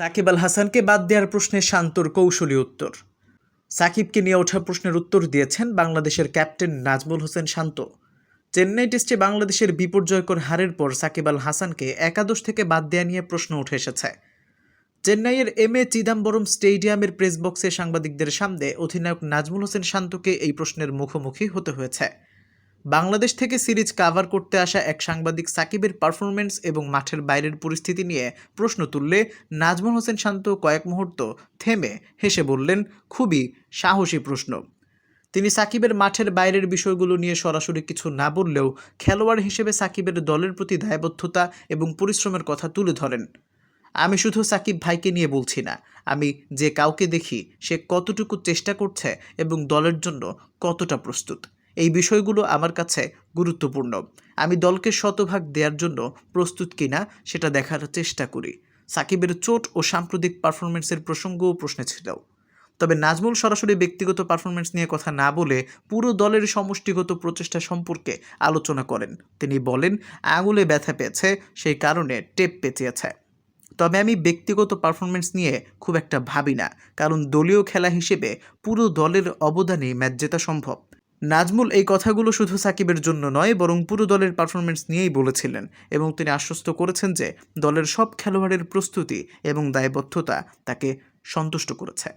সাকিব আল হাসানকে বাদ দেওয়ার প্রশ্নে শান্তর কৌশলী উত্তর। সাকিবকে নিয়ে ওঠা প্রশ্নের উত্তর দিয়েছেন বাংলাদেশের ক্যাপ্টেন নাজমুল হোসেন শান্ত। চেন্নাই টেস্টে বাংলাদেশের বিপর্যয়কর হারের পর সাকিব আল হাসানকে একাদশ থেকে বাদ দেওয়া নিয়ে প্রশ্ন উঠে এসেছে। চেন্নাইয়ের এম এ চিদাম্বরম স্টেডিয়ামের প্রেস বক্সে সাংবাদিকদের সামনে অধিনায়ক নাজমুল হোসেন শান্তকে এই প্রশ্নের মুখোমুখি হতে হয়েছে। বাংলাদেশ থেকে সিরিজ কাভার করতে আসা এক সাংবাদিক সাকিবের পারফরমেন্স এবং মাঠের বাইরের পরিস্থিতি নিয়ে প্রশ্ন তুললে নাজমুল হোসেন শান্ত কয়েক মুহূর্ত থেমে হেসে বললেন, খুবই সাহসী প্রশ্ন। তিনি সাকিবের মাঠের বাইরের বিষয়গুলো নিয়ে সরাসরি কিছু না বললেও খেলোয়াড় হিসেবে সাকিবের দলের প্রতি দায়বদ্ধতা এবং পরিশ্রমের কথা তুলে ধরেন। আমি শুধু সাকিব ভাইকে নিয়ে বলছি না, আমি যে কাউকে দেখি সে কতটুকু চেষ্টা করছে এবং দলের জন্য কতটা প্রস্তুত। এই বিষয়গুলো আমার কাছে গুরুত্বপূর্ণ। আমি দলকে শতভাগ দেওয়ার জন্য প্রস্তুত কিনা সেটা দেখার চেষ্টা করি। সাকিবের চোট ও সাম্প্রতিক পারফরমেন্সের প্রসঙ্গও প্রশ্নে ছিল। তবে নাজমুল সরাসরি ব্যক্তিগত পারফরমেন্স নিয়ে কথা না বলে পুরো দলের সমষ্টিগত প্রচেষ্টা সম্পর্কে আলোচনা করেন। তিনি বলেন, আঙুলে ব্যথা পেয়েছে, সেই কারণে টেপ পেঁচিয়েছে। তবে আমি ব্যক্তিগত পারফরমেন্স নিয়ে খুব একটা ভাবি না, কারণ দলীয় খেলা হিসেবে পুরো দলের অবদানেই ম্যাচ জেতা সম্ভব। নাজমুল এই কথাগুলো শুধু সাকিবের জন্য নয়, বরং পুরো দলের পারফরমেন্স নিয়েই বলেছিলেন এবং তিনি আশ্বস্ত করেছেন যে দলের সব খেলোয়াড়ের প্রস্তুতি এবং দায়বদ্ধতা তাকে সন্তুষ্ট করেছে।